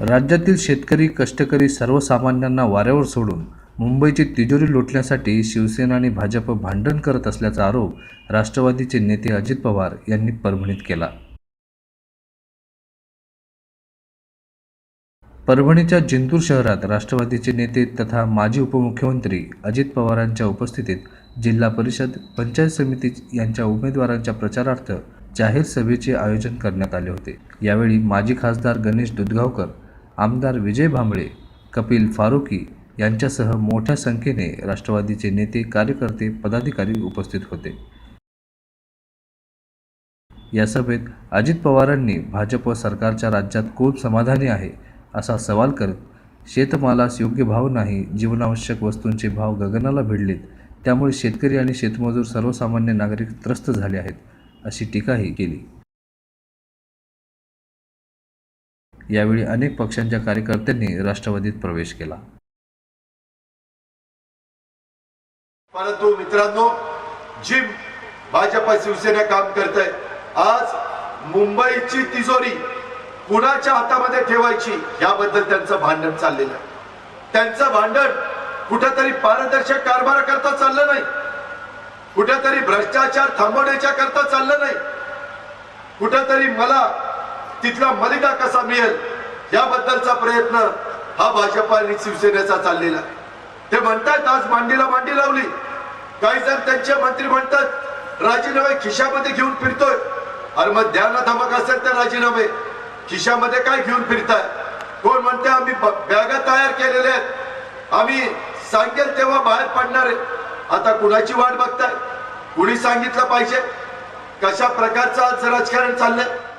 राज्यातील शेतकरी कष्टकरी सर्वसामान्यांना वाऱ्यावर सोडून मुंबईची तिजोरी लुटण्यासाठी शिवसेना आणि भाजप भांडण करत असल्याचा आरोप राष्ट्रवादीचे नेते अजित पवार यांनी परभणीत केला. परभणीच्या जिंतूर शहरात राष्ट्रवादीचे नेते तथा माजी उपमुख्यमंत्री अजित पवारांच्या उपस्थितीत जिल्हा परिषद पंचायत समिती यांच्या उमेदवारांच्या प्रचारार्थ जाहीर सभेचे आयोजन करण्यात आले होते. यावेळी माजी खासदार गणेश दुधगावकर आमदार विजय भांबळे कपिल फारुकी यांच्यासह मोठ्या संख्येने राष्ट्रवादीचे नेते कार्यकर्ते पदाधिकारी उपस्थित होते. या सभेत अजित पवारांनी भाजप सरकारच्या राज्यात खूप समाधानी आहे असा सवाल करत शेतमालास योग्य भाव नाही जीवनावश्यक वस्तूंचे भाव गगनाला भिडलेत त्यामुळे शेतकरी आणि शेतमजूर सर्वसामान्य नागरिक त्रस्त झाले आहेत अशी टीकाही केली. यावेळी अनेक पक्षांच्या कार्यकर्त्यांनी राष्ट्रवादीत प्रवेश केला. परंतु मित्रांनो जी भाजपा शिवसेना काम करत आहे आज मुंबईची तिजोरी कुणाच्या हातामध्ये ठेवायची याबद्दल त्यांचं भांडण चाललेलं आहे. त्यांचं भांडण कुठेतरी पारदर्शक कारभार करता चाललं नाही. कुठेतरी भ्रष्टाचार थांबवण्याच्या करता चाललं नाही. कुठेतरी मला तिथला मलिदा कसा मिळेल याबद्दलचा प्रयत्न हा भाजपा आणि शिवसेनेचा चाललेला आहे. ते म्हणतात आज मांडीला मांडी लावली. काही जण त्यांचे मंत्री म्हणतात राजीनामे खिशामध्ये घेऊन फिरतोय. अरे मग द्याना धमक असेल तर राजीनामे खिशामध्ये काय घेऊन फिरताय? कोण म्हणते आम्ही ब- बॅगा तयार केलेल्या आहेत. आम्ही सांगेल तेव्हा बाहेर पडणार आहे. आता कुणाची वाट बघताय? कुणी सांगितलं पाहिजे? कशा प्रकारचं आज राजकारण चाललंय?